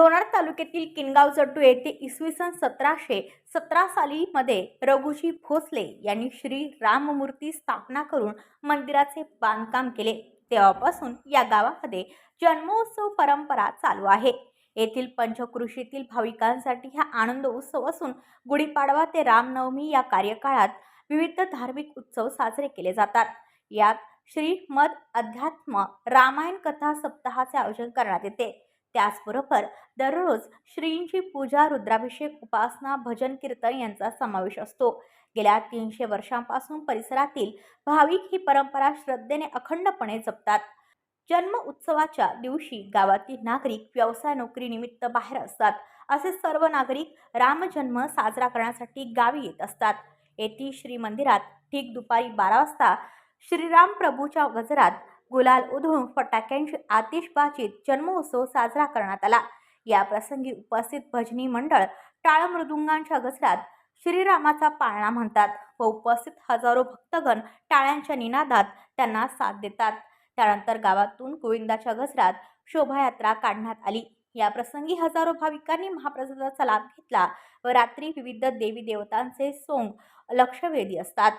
लोणार तालुक्यातील किनगाव जट्टू येथे इसवी सन सतराशे सतरा सालीमध्ये रघुजी भोसले यांनी श्री राममूर्ती स्थापना करून मंदिराचे बांधकाम केले. तेव्हापासून या गावामध्ये जन्मोत्सव परंपरा चालू आहे. येथील पंचकृषीतील भाविकांसाठी हा आनंद उत्सव असून गुढीपाडवा ते रामनवमी या कार्यकाळात विविध धार्मिक उत्सव साजरे केले जातात. यात श्रीमद अध्यात्म रामायण कथा सप्ताहाचे आयोजन करण्यात येते. त्याचबरोबर दररोज श्रींची पूजा रुद्राभिषेक उपासना भजन कीर्तन यांचा समावेश असतो. गेल्या तीनशे वर्षांपासून परिसरातील भाविक ही परंपरा श्रद्धेने अखंडपणे जपतात. जन्म उत्सवाच्या दिवशी गावातील नागरिक व्यवसाय नोकरीनिमित्त बाहेर असतात. असे सर्व नागरिक रामजन्म साजरा करण्यासाठी गावी येत असतात. येथील श्री मंदिरात ठीक दुपारी बारा वाजता श्रीराम प्रभूच्या गजरात गुलाल उधळून फटाक्यांची आतिषबाजीत जन्मोत्सव साजरा करण्यात आला. या प्रसंगी उपस्थित भजनी मंडळ टाळ मृदुंगांच्या गजरात श्रीरामाचा पाळणा म्हणतात व उपस्थित हजारो भक्तगण टाळ्यांच्या निनादात त्यांना साथ देतात. त्यानंतर गावातून गोविंदाच्या गजरात शोभायात्रा काढण्यात आली. या प्रसंगी हजारो भाविकांनी महाप्रसादाचा लाभ घेतला व रात्री विविध देवी देवतांचे सोंग लक्षवेधी असतात.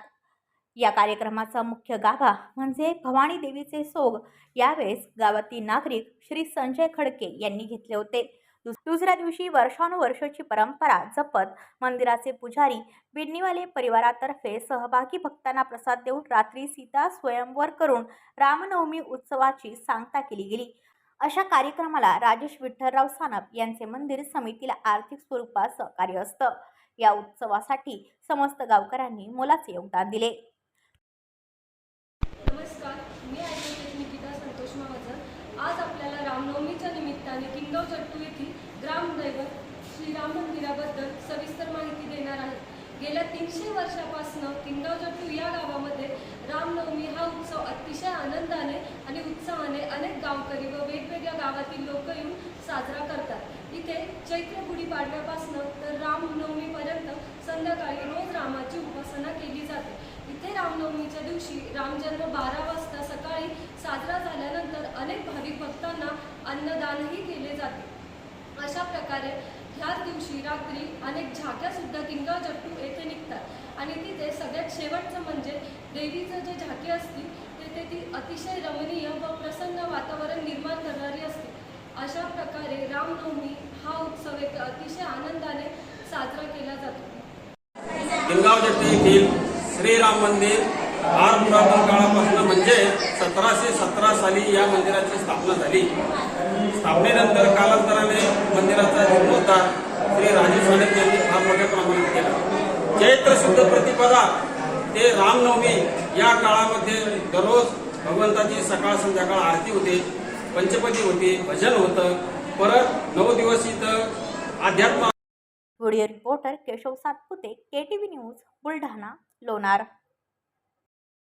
या कार्यक्रमाचा मुख्य गाभा म्हणजे भवानी देवीचे सोग. यावेळेस गावातील नागरिक श्री संजय खडके यांनी घेतले होते. दुस- दुसऱ्या दिवशी वर्षानुवर्षाची परंपरा जपत मंदिराचे पुजारी बिडणीवाले परिवारातर्फे सहभागी भक्तांना प्रसाद देऊन रात्री सीता स्वयंवर करून रामनवमी उत्सवाची सांगता केली गेली. अशा कार्यक्रमाला राजेश विठ्ठलराव सानप यांचे मंदिर समितीला आर्थिक स्वरूपात सहकार्य असतं. या उत्सवासाठी समस्त गावकऱ्यांनी मोलाचे योगदान दिले. निमित्ताने किंगव चट्टू येथील ग्रामदैवत श्रीराम मंदिराबद्दल सविस्तर माहिती देणार आहे. गेल्या तीनशे वर्षापासून किंगव चट्टू या गावामध्ये रामनवमी हा उत्सव अतिशय आनंदाने आणि उत्साहाने अनेक गावकरी व वेगवेगळ्या गावातील लोक येऊन साजरा करतात. इथे चैत्र गुढीपाडव्यापासून तर रामनवमीपर्यंत संध्याकाळी रोज रामाची उपासना केली जाते. इथे रामनवमीच्या दिवशी रामजन्म बारा वाजता सकाळी साजरा भक्तांना अन्नदानही केले जाते. अशा प्रकारे ह्याच दिवशी रात्री अनेक झाक्या सुद्धा किंगाव जट्टू येथे निघतात. आणि तिथे सगळ्यात शेवटचं म्हणजे देवीचं जे झाके असतील तेथे ती अतिशय रमणीय व प्रसन्न वातावरण निर्माण करणारी असते. अशा प्रकारे रामनवमी हा उत्सव एक अतिशय आनंदाने साजरा केला जातो. किनगाव जट्टू येथील श्रीराम मंदिर फार पुरातन काळापासून म्हणजे सतराशे सतरा साली या मंदिराची स्थापना झाली. स्थापनेनंतर कालांतराने मंदिराचा जीर्णोद्धार श्री राजीव साहेब यांनी फार मोठ्या प्रमाणात केला. चैत्र शुद्ध प्रतिपदा ते रामनवमी या काळामध्ये दररोज भगवंताची सकाळ संध्याकाळ आरती होते पंचपदी होती भजन होतं परत नऊ दिवस इथं अध्यात्म video reporter Keshav Satpute K T V news Buldhana Lonar.